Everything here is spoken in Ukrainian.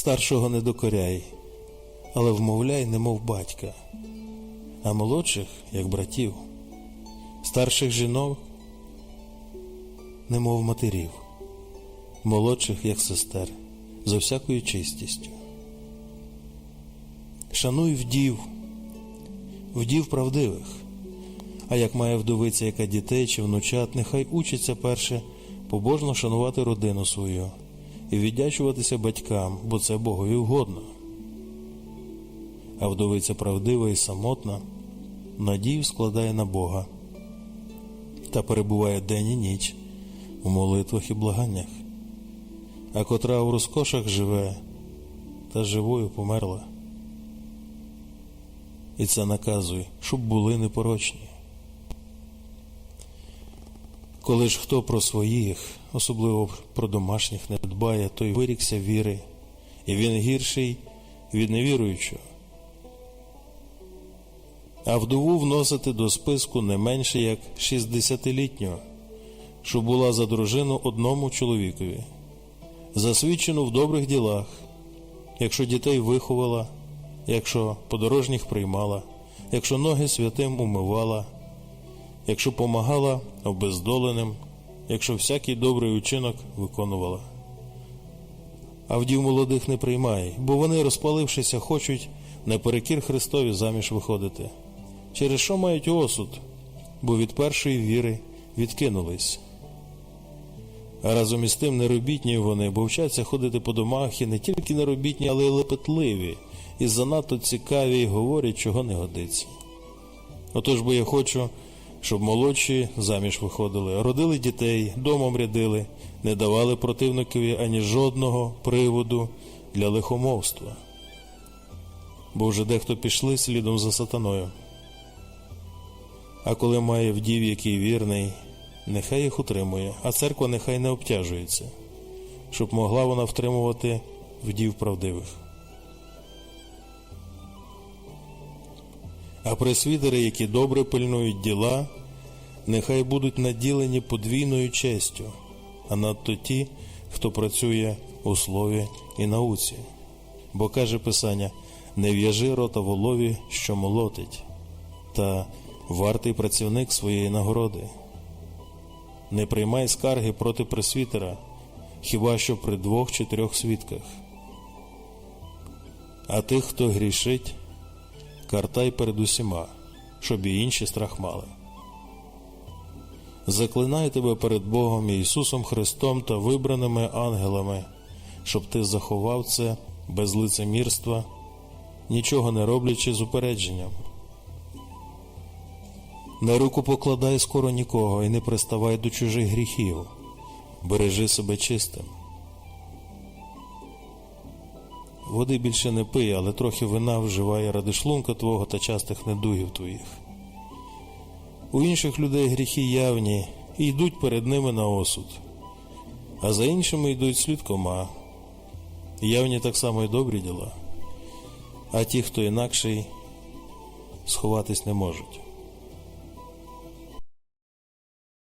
Старшого не докоряй, але вмовляй, немов батька, а молодших, як братів, старших жінок, немов матерів, молодших, як сестер, за всякою чистістю. Шануй вдів, вдів правдивих, а як має вдовиця, яка дітей чи внучат, нехай учиться перше побожно шанувати родину свою і віддячуватися батькам, бо це Богові угодно. А вдовиця правдива і самотна, надію складає на Бога та перебуває день і ніч у молитвах і благаннях, а котра у розкошах живе та живою померла. І це наказує, щоб були непорочні. Коли ж хто про своїх, особливо про домашніх, не дбає, той вирікся віри, і він гірший від невіруючого. А вдову вносити до списку не менше як 60-літнього, що була за дружину одному чоловікові, засвідчену в добрих ділах, якщо дітей виховала, якщо подорожніх приймала, якщо ноги святим умивала якщо помагала обездоленим, якщо всякий добрий учинок виконувала. А вдів молодих не приймай, бо вони, розпалившися, хочуть наперекір Христові заміж виходити, через що мають осуд, бо від першої віри відкинулись. А разом із тим неробітні вони, бо вчаться ходити по домах і не тільки неробітні, але й лепетливі, і занадто цікаві й говорять, чого не годиться. Отож бо я хочу, щоб молодші заміж виходили, родили дітей, домом рядили, не давали противникові ані жодного приводу для лихомовства. Бо вже дехто пішли слідом за сатаною. А коли має вдів, який вірний, нехай їх утримує, а церква нехай не обтяжується, щоб могла вона втримувати вдів правдивих. А пресвітери, які добре пильнують діла, нехай будуть наділені подвійною честю, а надто ті, хто працює у слові і науці. Бо каже Писання: не в'яжи рота волові, що молотить, та вартий працівник своєї нагороди. Не приймай скарги проти пресвітера, хіба що при двох чи трьох свідках. А тих, хто грішить, картай перед усіма, щоб і інші страх мали. Заклинаю тебе перед Богом Ісусом Христом та вибраними ангелами, щоб ти заховав це без лицемірства, нічого не роблячи з упередженням. На руку покладай скоро нікого і не приставай до чужих гріхів, бережи себе чистим. Води більше не пий, але трохи вина вживає ради шлунка твого та частих недугів твоїх. У інших людей гріхи явні і йдуть перед ними на осуд, а за іншими йдуть слідкома. Явні так само й добрі діла, а ті, хто інакший, сховатись не можуть.